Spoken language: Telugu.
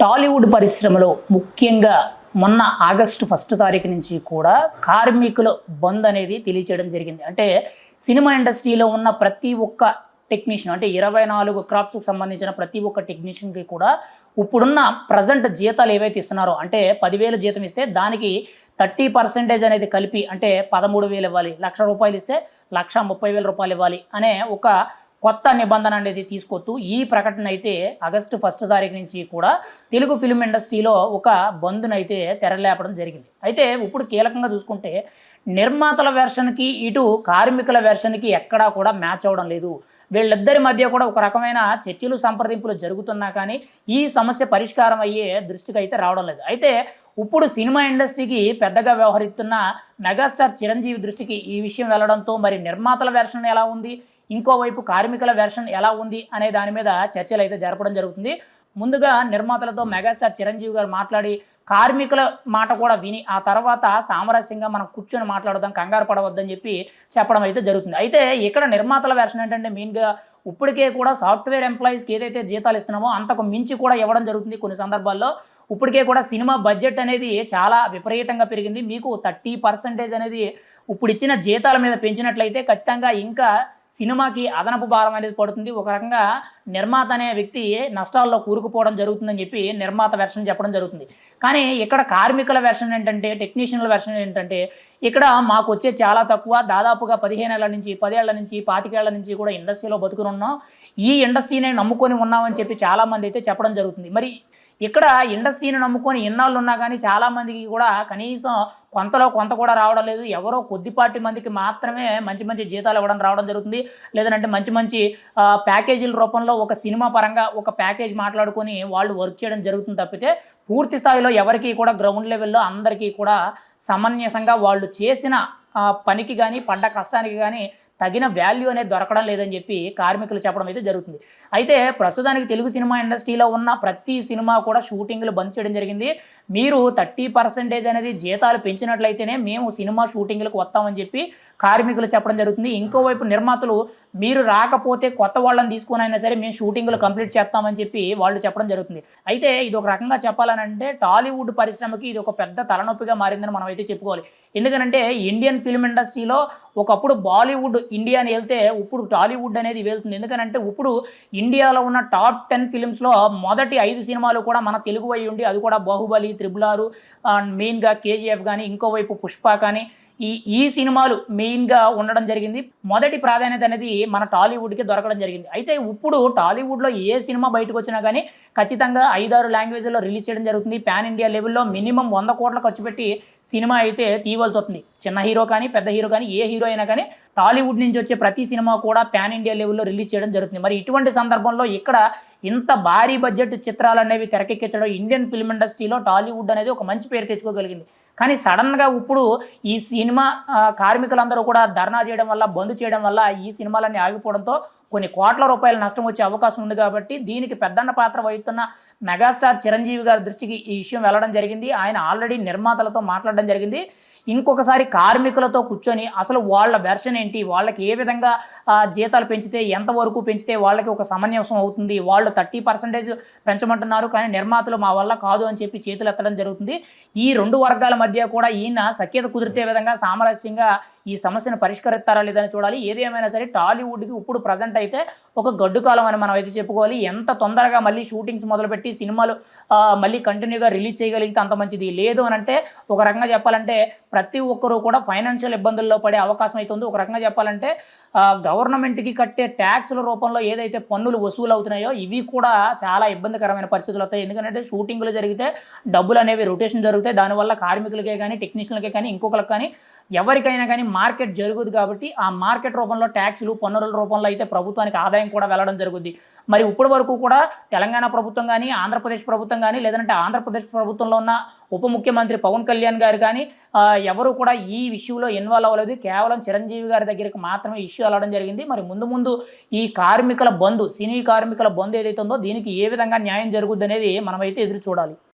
టాలీవుడ్ పరిశ్రమలో ముఖ్యంగా మొన్న ఆగస్టు ఫస్ట్ తారీఖు నుంచి కూడా కార్మికుల బంద్ అనేది తెలియచేయడం జరిగింది. అంటే సినిమా ఇండస్ట్రీలో ఉన్న ప్రతి ఒక్క టెక్నీషియన్ అంటే ఇరవై నాలుగు క్రాఫ్ట్స్కి సంబంధించిన ప్రతి ఒక్క టెక్నీషియన్కి కూడా ఇప్పుడున్న ప్రజెంట్ జీతాలు ఏవైతే ఇస్తున్నారో అంటే పదివేలు జీతం ఇస్తే దానికి థర్టీ పర్సెంటేజ్ అనేది కలిపి అంటే పదమూడు వేలు ఇవ్వాలి లక్ష రూపాయలు ఇస్తే లక్ష ముప్పై వేల రూపాయలు ఇవ్వాలి అనే ఒక కొత్త నిబంధన అనేది తీసుకొస్తూ ఈ ప్రకటన అయితే ఆగస్టు ఫస్ట్ తారీఖు నుంచి కూడా తెలుగు ఫిల్మ్ ఇండస్ట్రీలో ఒక బంధునైతే తెరలేపడం జరిగింది. అయితే ఇప్పుడు కీలకంగా చూసుకుంటే నిర్మాతల వెర్షన్కి ఇటు కార్మికుల వెర్షన్కి ఎక్కడా కూడా మ్యాచ్ అవ్వడం లేదు. వీళ్ళిద్దరి మధ్య కూడా ఒక రకమైన చర్చలు సంప్రదింపులు జరుగుతున్నా కానీ ఈ సమస్య పరిష్కారం అయ్యే దృష్టికి అయితే రావడం లేదు. అయితే ఇప్పుడు సినిమా ఇండస్ట్రీకి పెద్దగా వ్యవహరిస్తున్న మెగాస్టార్ చిరంజీవి దృష్టికి ఈ విషయం వెళ్ళడంతో మరి నిర్మాతల వెర్షన్ ఎలా ఉంది? ఇంకోవైపు కార్మికుల వెర్షన్ ఎలా ఉంది? అనే దాని మీద చర్చలు అయితే జరపడం జరుగుతుంది. ముందుగా నిర్మాతలతో మెగాస్టార్ చిరంజీవి గారు మాట్లాడి కార్మికుల మాట కూడా విని ఆ తర్వాత సామరస్యంగా మనం కూర్చొని మాట్లాడదాం కంగారు పడవద్దని చెప్పి చెప్పడం అయితే జరుగుతుంది. అయితే ఇక్కడ నిర్మాతల వెర్షన్ ఏంటంటే మెయిన్గా ఇప్పటికే కూడా సాఫ్ట్వేర్ ఎంప్లాయీస్కి ఏదైతే జీతాలు ఇస్తున్నామో అంతకు మించి కూడా ఇవ్వడం జరుగుతుంది కొన్ని సందర్భాల్లో. ఇప్పటికే కూడా సినిమా బడ్జెట్ అనేది చాలా విపరీతంగా పెరిగింది. మీకు థర్టీ పర్సెంటేజ్ అనేది ఇప్పుడు ఇచ్చిన జీతాల మీద పెంచినట్లయితే ఖచ్చితంగా ఇంకా సినిమాకి అదనపు భారం అనేది పడుతుంది. ఒక రకంగా నిర్మాత అనే వ్యక్తి నష్టాల్లో కూరుకుపోవడం జరుగుతుందని చెప్పి నిర్మాత వెర్షన్ చెప్పడం జరుగుతుంది. కానీ ఇక్కడ కార్మికుల వెర్షన్ ఏంటంటే టెక్నీషియన్ల వెర్షన్ ఏంటంటే ఇక్కడ మాకు వచ్చే చాలా తక్కువ దాదాపుగా పదిహేను ఏళ్ళ నుంచి పదేళ్ళ నుంచి పాతికేళ్ళ నుంచి కూడా ఇండస్ట్రీలో బతుకుని ఉన్నాం ఈ ఇండస్ట్రీనే నమ్ముకొని ఉన్నామని చెప్పి చాలామంది అయితే చెప్పడం జరుగుతుంది. మరి ఇక్కడ ఇండస్ట్రీని నమ్ముకొని ఇన్నాళ్ళు ఉన్నా కానీ చాలామందికి కూడా కనీసం కొంతలో కొంత కూడా రావడం లేదు. ఎవరో కొద్దిపాటి మందికి మాత్రమే మంచి మంచి జీతాలు ఇవ్వడం రావడం జరుగుతుంది. లేదంటే మంచి మంచి ప్యాకేజీల రూపంలో ఒక సినిమా పరంగా ఒక ప్యాకేజ్ మాట్లాడుకొని వాళ్ళు వర్క్ చేయడం జరుగుతుంది తప్పితే పూర్తి స్థాయిలో ఎవరికి కూడా గ్రౌండ్ లెవెల్లో అందరికీ కూడా సమన్యసంగా వాళ్ళు చేసిన పనికి కానీ పడ్డ కష్టానికి కానీ తగిన వాల్యూ అనేది దొరకడం లేదని చెప్పి కార్మికులు చెప్పడం అయితే జరుగుతుంది. అయితే ప్రస్తుతానికి తెలుగు సినిమా ఇండస్ట్రీలో ఉన్న ప్రతి సినిమా కూడా షూటింగ్లు బంద్ చేయడం జరిగింది. మీరు థర్టీ పర్సెంటేజ్ అనేది జీతాలు పెంచినట్లయితేనే మేము సినిమా షూటింగ్లకు వస్తామని చెప్పి కార్మికులు చెప్పడం జరుగుతుంది. ఇంకోవైపు నిర్మాతలు మీరు రాకపోతే కొత్త వాళ్ళని తీసుకుని అయినా సరే మేము షూటింగ్లు కంప్లీట్ చేస్తామని చెప్పి వాళ్ళు చెప్పడం జరుగుతుంది. అయితే ఇది ఒక రకంగా చెప్పాలనంటే టాలీవుడ్ పరిశ్రమకి ఇది ఒక పెద్ద తలనొప్పిగా మారిందని మనం అయితే చెప్పుకోవాలి. ఎందుకంటే ఇండియన్ ఫిల్మ్ ఇండస్ట్రీలో ఒకప్పుడు బాలీవుడ్ ఇండియా అని వెళ్తే ఇప్పుడు టాలీవుడ్ అనేది వెళ్తుంది. ఎందుకనంటే ఇప్పుడు ఇండియాలో ఉన్న టాప్ టెన్ ఫిలిమ్స్లో మొదటి ఐదు సినిమాలు కూడా మన తెలుగు అయి ఉండి అది కూడా బాహుబలి త్రిబుల్ ఆరు మెయిన్గా కేజీఎఫ్ కానీ ఇంకోవైపు పుష్ప కానీ ఈ ఈ సినిమాలు మెయిన్గా ఉండడం జరిగింది. మొదటి ప్రాధాన్యత అనేది మన టాలీవుడ్కి దొరకడం జరిగింది. అయితే ఇప్పుడు టాలీవుడ్లో ఏ సినిమా బయటకు వచ్చినా కానీ ఖచ్చితంగా ఐదారు లాంగ్వేజ్లో రిలీజ్ చేయడం జరుగుతుంది. పాన్ ఇండియా లెవెల్లో మినిమం వంద కోట్ల ఖర్చు పెట్టి సినిమా అయితే తీయవలసి వస్తుంది. చిన్న హీరో కానీ పెద్ద హీరో కానీ ఏ హీరో అయినా కానీ టాలీవుడ్ నుంచి వచ్చే ప్రతి సినిమా కూడా పాన్ ఇండియా లెవెల్లో రిలీజ్ చేయడం జరుగుతుంది. మరి ఇటువంటి సందర్భంలో ఇక్కడ ఇంత భారీ బడ్జెట్ చిత్రాలు అనేవి తెరకెక్కించడం ఇండియన్ ఫిల్మ్ ఇండస్ట్రీలో టాలీవుడ్ అనేది ఒక మంచి పేరు తెచ్చుకోగలిగింది. కానీ సడన్గా ఇప్పుడు ఈ సినిమా సినిమా కార్మికులందరూ కూడా ధర్నా చేయడం వల్ల బంద్ చేయడం వల్ల ఈ సినిమాలన్నీ ఆగిపోవడంతో కొన్ని కోట్ల రూపాయల నష్టం వచ్చే అవకాశం ఉంది కాబట్టి దీనికి పెద్దన్న పాత్ర వహిస్తున్న మెగాస్టార్ చిరంజీవి గారి దృష్టికి ఈ విషయం వెళ్ళడం జరిగింది. ఆయన ఆల్రెడీ నిర్మాతలతో మాట్లాడడం జరిగింది. ఇంకొకసారి కార్మికులతో కూర్చొని అసలు వాళ్ళ వెర్షన్ ఏంటి? వాళ్ళకి ఏ విధంగా జీతాలు పెంచితే ఎంతవరకు పెంచితే వాళ్ళకి ఒక సమన్యాసం అవుతుంది? వాళ్ళు థర్టీ పర్సెంటేజ్ పెంచమంటున్నారు కానీ నిర్మాతలు మా వల్ల కాదు అని చెప్పి చేతులు ఎత్తడం జరుగుతుంది. ఈ రెండు వర్గాల మధ్య కూడా ఈయన సఖ్యత కుదిరితే విధంగా సామరస్యంగా ఈ సమస్యను పరిష్కరిస్తారా లేదని చూడాలి. ఏది ఏమైనా సరే టాలీవుడ్కి ఇప్పుడు ప్రజెంట్ అయితే ఒక గడ్డు కాలం అని మనం అయితే చెప్పుకోవాలి. ఎంత తొందరగా మళ్ళీ షూటింగ్స్ మొదలుపెట్టి సినిమాలు మళ్ళీ కంటిన్యూగా రిలీజ్ చేయగలిగితే అంత మంచిది. లేదు అని అంటే ఒక రకంగా చెప్పాలంటే ప్రతి ఒక్కరూ కూడా ఫైనాన్షియల్ ఇబ్బందుల్లో పడే అవకాశం అవుతుంది ఒక రకంగా చెప్పాలంటే గవర్నమెంట్కి కట్టే ట్యాక్స్ల రూపంలో ఏదైతే పన్నులు వసూలు అవుతున్నాయో ఇవి కూడా చాలా ఇబ్బందికరమైన పరిస్థితులు వస్తాయి. ఎందుకంటే షూటింగ్లు జరిగితే డబ్బులు అనేవి రొటేషన్ జరుగుతాయి. దానివల్ల కార్మికులకే కానీ టెక్నీషియన్లకే కానీ ఇంకొకరికి కానీ ఎవరికైనా కానీ మార్కెట్ జరుగుదు కాబట్టి ఆ మార్కెట్ రూపంలో ట్యాక్స్లు పన్నుల రూపంలో అయితే ప్రభుత్వానికి ఆదాయం కూడా వెళ్ళడం జరుగుద్ది. మరి ఇప్పటి వరకు కూడా తెలంగాణ ప్రభుత్వం కానీ ఆంధ్రప్రదేశ్ ప్రభుత్వం కానీ లేదంటే ఆంధ్రప్రదేశ్ ప్రభుత్వంలో ఉన్న ఉప ముఖ్యమంత్రి పవన్ కళ్యాణ్ గారు కానీ ఎవరు కూడా ఈ ఇష్యూలో ఇన్వాల్వ్ అవ్వలేదు. కేవలం చిరంజీవి గారి దగ్గరికి మాత్రమే ఇష్యూ వెళ్ళడం జరిగింది. మరి ముందు ముందు ఈ కార్మికుల బంధు సినీ కార్మికుల బంధు ఏదైతే ఉందో దీనికి ఏ విధంగా న్యాయం జరుగుద్ది అనేది మనమైతే ఎదురు చూడాలి.